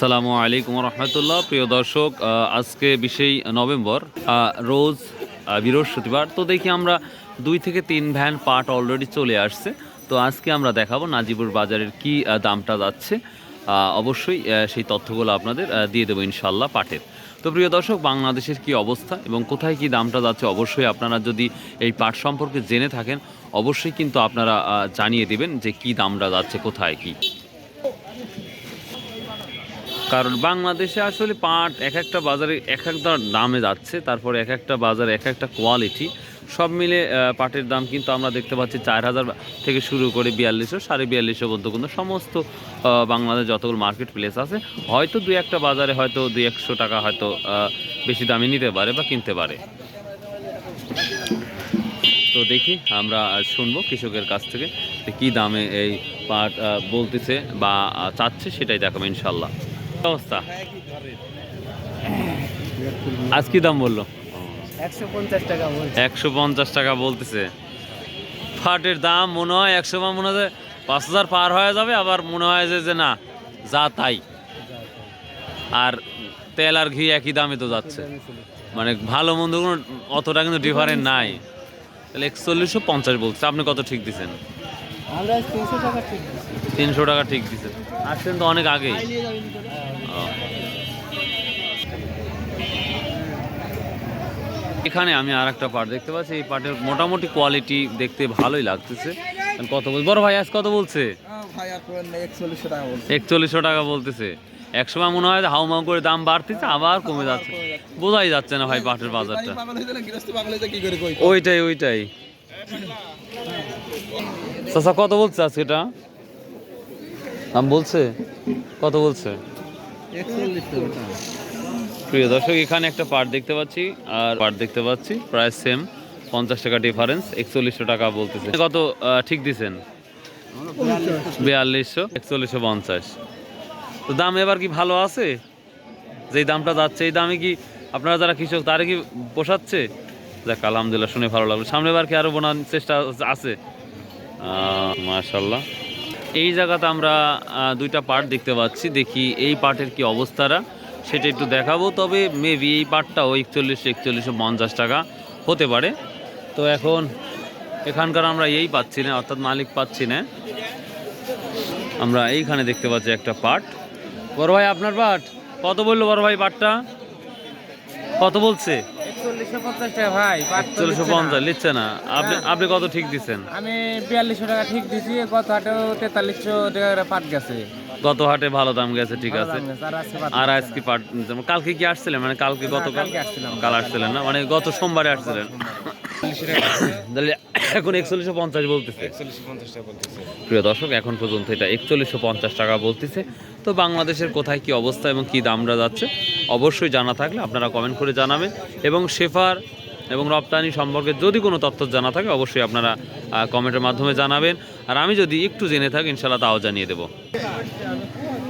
আসসালামু আলাইকুম রহমতুল্লাহ প্রিয় দর্শক আজকে বিশেই নভেম্বর রোজ বৃহস্পতিবার। তো দেখি আমরা দুই থেকে তিন ভ্যান পাট অলরেডি চলে আসছে। তো আজকে আমরা দেখাবো নাজিবুর বাজারের কি দামটা যাচ্ছে। অবশ্যই সেই তথ্যগুলো আপনাদের দিয়ে দেবো ইনশাল্লাহ পাটের। তো প্রিয় দর্শক, বাংলাদেশের কি অবস্থা এবং কোথায় কি দামটা যাচ্ছে অবশ্যই আপনারা যদি এই পাট সম্পর্কে জেনে থাকেন, অবশ্যই কিন্তু আপনারা জানিয়ে দিবেন যে কি দামটা যাচ্ছে, কোথায় কি। কারণ বাংলাদেশে আসলে পাট এক একটা বাজারে এক একটা দামে যাচ্ছে, তারপরে এক একটা বাজারে এক একটা কোয়ালিটি সব মিলে পাটের দাম কিন্তু আমরা দেখতে পাচ্ছি চার হাজার থেকে শুরু করে বিয়াল্লিশশো, সাড়ে বিয়াল্লিশশো পর্যন্ত কিন্তু সমস্ত বাংলাদেশ যতগুলো মার্কেট প্লেস আছে, হয়তো দুই একটা বাজারে হয়তো দুই একশো টাকা হয়তো বেশি দামে নিতে পারে বা কিনতে পারে। তো দেখি আমরা শুনব কৃষকের কাছ থেকে কী দামে এই পাট বলতেছে বা চাচ্ছে সেটাই দেখাবো ইনশাল্লাহ অবস্থা? আজ কি দাম বলল? একশো পঞ্চাশ টাকা বলতেছে। পাটের দাম মনে হয় একশো বা মনে হয় পাঁচ হাজার পার হয়ে যাবে আবার মনে হয় যে না যা তাই। আর তেল আর ঘি একই দামে তো যাচ্ছে। মানে ভালো মন্দ কোনো অতটা কিন্তু ডিফারেন্ট নাই। তাহলে একচল্লিশশো পঞ্চাশ বলছে। আপনি কত ঠিক দিচ্ছেন তিনশো টাকা ঠিক দিচ্ছি তিনশো টাকা ঠিক দিচ্ছেন আসছেন তো অনেক আগেই। এখানে আমি আর একটা পাট দেখতে পাচ্ছি। এই পাটের মোটামুটি কোয়ালিটি দেখতে ভালোই লাগতেছে। কত বল বড় ভাই, আজ কত বলছে? একচল্লিশশো টাকা বলতেছে। এক সময় মনে হয় হাউমাউ করে দাম বাড়তেছে, আবার কমে যাচ্ছে। বোঝাই যাচ্ছে না ভাই পাটের বাজারটা। ওইটাই ওইটাই। চাচা, কত বলছে আজকে এটা? দাম বলছে? কত বলছে? প্রিয় দর্শক, এখানে একটা পার্ট দেখতে পাচ্ছি, আর পার্ট দেখতে পাচ্ছি, প্রায় সেম পঞ্চাশ টাকা ডিফারেন্স একচল্লিশশো টাকা বলতেছে। কত ঠিক দিছেন? বিয়াল্লিশশো, একচল্লিশশো পঞ্চাশ। তো দাম এবার কি ভালো আছে? যেই দামটা যাচ্ছে, এই দামে কি আপনারা যারা কৃষক, তারা কি পোষাচ্ছে? যাক, আলহামদুলিল্লাহ, শুনে ভালো লাগল। সামনে বার কি আরও বোনার চেষ্টা আছে? মাশাল্লাহ এই জায়গাতে আমরা দুইটা পার্ট দেখতে পাচ্ছি, দেখি এই পার্টের কি অবস্থাটা সেটা একটু দেখাবো তবে মেবি এই পার্টটাও একচল্লিশ একচল্লিশশো পঞ্চাশ টাকা হতে পারে। তো এখন এখানকার আমরা এই পাচ্ছি না অর্থাৎ মালিক পাচ্ছি না। আমরা এইখানে দেখতে পাচ্ছি একটা পাট। বড় ভাই আপনার পাট? কত বলল বড় ভাই পাটটা? কত বলছে? একচল্লিশশো পঞ্চাশ নিচ্ছে না। আপনি আপনি কত ঠিক দিচ্ছেন? আমি বিয়াল্লিশশো টাকা ঠিক দিছি হাটেও তেতাল্লিশশো টাকা পাট গেছে। গত হাটে ভালো দাম গেছে ঠিক আছে। আর আজকে কালকে কি আসছিলেন? মানে কালকে গতকাল কাল আসছিলেন না? মানে গত সোমবারে আসছিলেন। তাহলে এখন একচল্লিশশো পঞ্চাশ বলতেছে। প্রিয় দর্শক এখন পর্যন্ত এটা একচল্লিশশো পঞ্চাশ টাকা বলতেছে। তো বাংলাদেশের কোথায় কি অবস্থা এবং কি দামরা যাচ্ছে অবশ্যই জানা থাকলে আপনারা কমেন্ট করে জানাবেন। এবং শেফার এবং রপ্তানি সম্পর্কে যদি কোনো তথ্য জানা থাকে, অবশ্যই আপনারা কমেন্টের মাধ্যমে জানাবেন। আর আমি যদি একটু জেনে থাকি ইনশাল্লাহ তাও জানিয়ে দেবো।